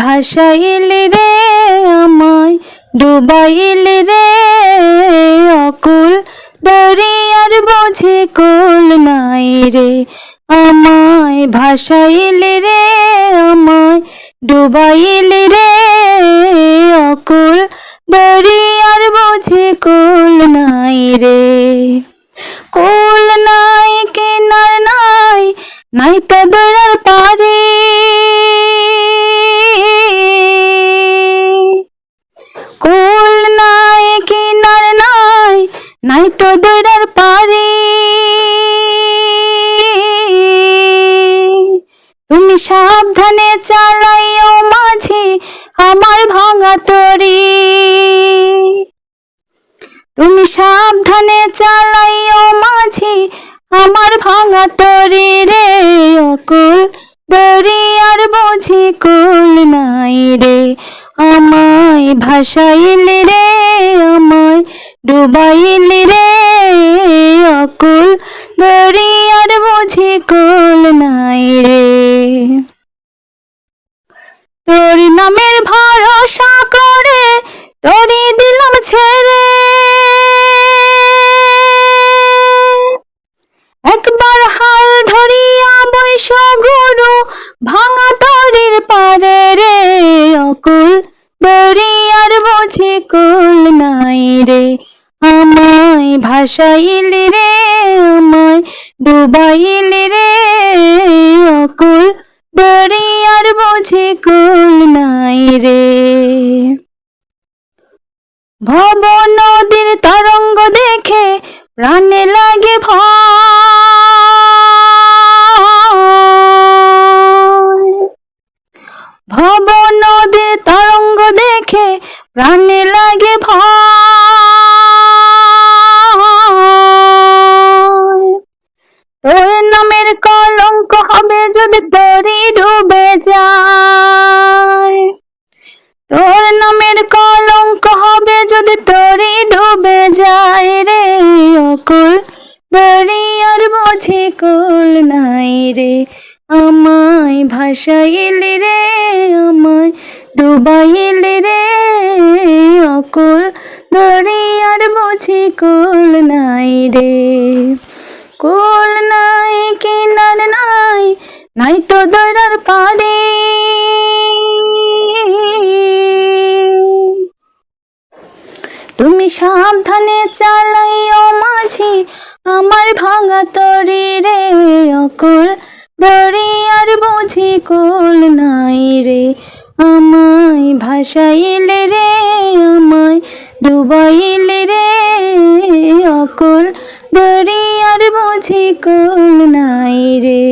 ভাসাইল রে আমায়, ডুবাইল রে অকুল দরিয়ার বোঝে কুল নাই রে। আমায় ভাসাইল রে আমায়, ডুবাইল রে অকুল দরিয়ার বোঝে কুল নাই রে। কুল নাই, কিনার নাই নাই তো দরার পারে তুমি সাবধানে চালাইও মাঝে, আমার ভাঙা তরি। তুমি সাবধানে চালাইও মাঝে, আমার ভাঙা তরি রে। অকুল দরিয়ার বোঝে কুল নাই রে। আমায় ভাসাইল রে, আমায় ডুবাইল রে। অকুল দরিয়ার বোঝে কুল নাই ভাসাইল রে আমায়, ডুবাইল রে অকুল, দরিয়ার বোঝে কুল নাই রে। ভব নদীর তরঙ্গ দেখে প্রাণে লাগে ভব নদীর তরঙ্গ দেখে প্রাণে লাগে ভয়। যদি তোরই ডুবে যায়। তোর নামের কলঙ্ক হবে যদি তোরই ডুবে যায় রে। অকুল দরিয়ার বোঝে কুল নাই রে। আমায় ভাসাইল রে, আমায় ডুবাইল রে। অকুল দরিয়ার বোঝে কুল নাই রে। কুল নাই, কিনার নাই নাই তো দরার পারে তুমি সাবধানে চালাইও মাঝি, আমার ভাঙা তরি রে, অকুল দরিয়ার বুঝি কুল নাই রে। আমায় ভাসাইল রে, আমায় ডুবাইল রে, অকুল দরিয়ার বুঝি কুল নাই রে।